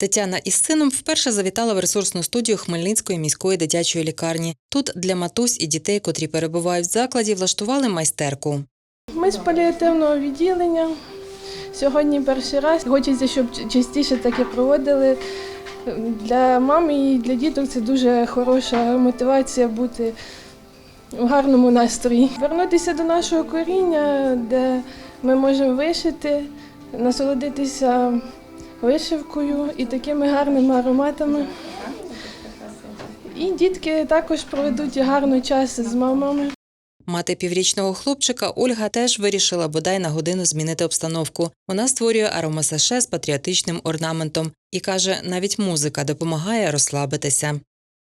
Тетяна із сином вперше завітала в ресурсну студію Хмельницької міської дитячої лікарні. Тут для матусь і дітей, котрі перебувають в закладі, влаштували майстерку. Ми з паліативного відділення. Сьогодні перший раз. Хочеться, щоб частіше таке проводили. Для мами і для діток це дуже хороша мотивація бути в гарному настрої. Вернутися до нашого коріння, де ми можемо вишити, насолодитися вишивкою і такими гарними ароматами. І дітки також проведуть гарний час з мамами. Мати піврічного хлопчика Ольга теж вирішила бодай на годину змінити обстановку. Вона створює аромасаше з патріотичним орнаментом і каже, навіть музика допомагає розслабитися.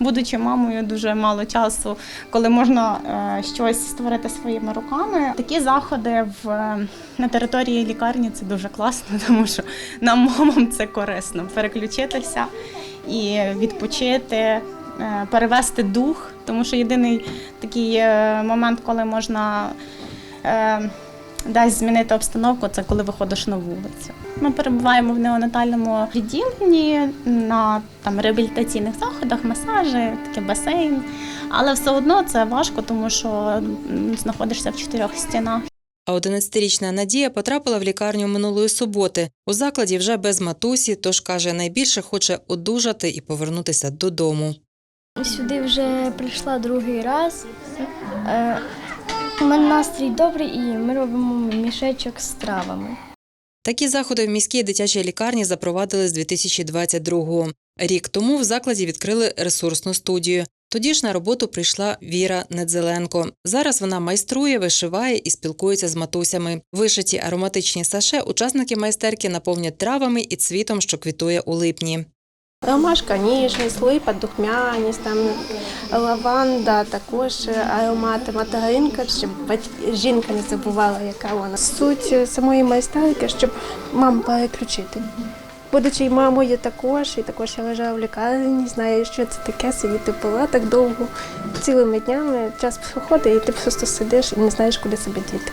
Будучи мамою, дуже мало часу, коли можна е, щось створити своїми руками. Такі заходи в на території лікарні це дуже класно, тому що нам, мамам, це корисно переключитися і відпочити, е, перевести дух, тому що єдиний такий е, момент, коли можна. Е, Десь змінити обстановку, це коли виходиш на вулицю. Ми перебуваємо в неонатальному відділенні на там реабілітаційних заходах, масажі, таке басейн. Але все одно це важко, тому що знаходишся в чотирьох стінах. А 11-річна Надія потрапила в лікарню минулої суботи. У закладі вже без матусі, тож каже, найбільше хоче одужати і повернутися додому. Сюди вже прийшла другий раз. Мене настрій добрий і ми робимо мішечок з травами. Такі заходи в міській дитячій лікарні запровадили з 2022-го. Рік тому в закладі відкрили ресурсну студію. Тоді ж на роботу прийшла Віра Недзеленко. Зараз вона майструє, вишиває і спілкується з матусями. Вишиті ароматичні саше учасники майстерки наповнять травами і цвітом, що квітує у липні. Ромашка, ніжність, липа, духмяність, там лаванда, також аромати, материнка, щоб жінка не забувала, яка вона. Суть самої майстерки, щоб маму переключити. Будучи мамою також, і також я лежала в лікарні, знаю, що це таке, сидіти в палатах довго, цілими днями, час проходить, і ти просто сидиш і не знаєш, куди себе діти.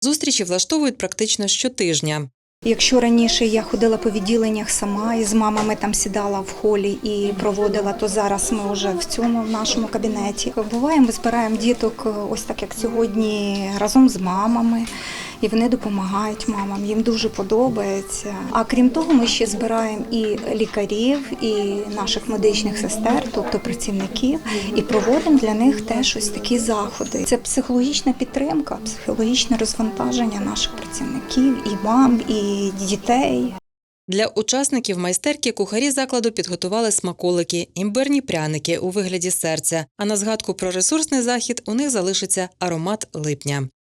Зустрічі влаштовують практично щотижня. Якщо раніше я ходила по відділеннях сама і з мамами там сідала в холі і проводила, то зараз ми вже в цьому в нашому кабінеті. Буваємо, збираємо діток, е, ось так як сьогодні, разом з мамами, і вони допомагають мамам. Їм дуже подобається. А крім того, ми ще збираємо і лікарів, і наших медичних сестер, тобто працівників, і проводимо для них теж ось такі заходи. Це психологічна підтримка, психологічне розвантаження наших працівників, і мам, і дітей. Для учасників майстерки кухарі закладу підготували смаколики, імбирні пряники у вигляді серця. А на згадку про ресурсний захід у них залишиться аромат липня.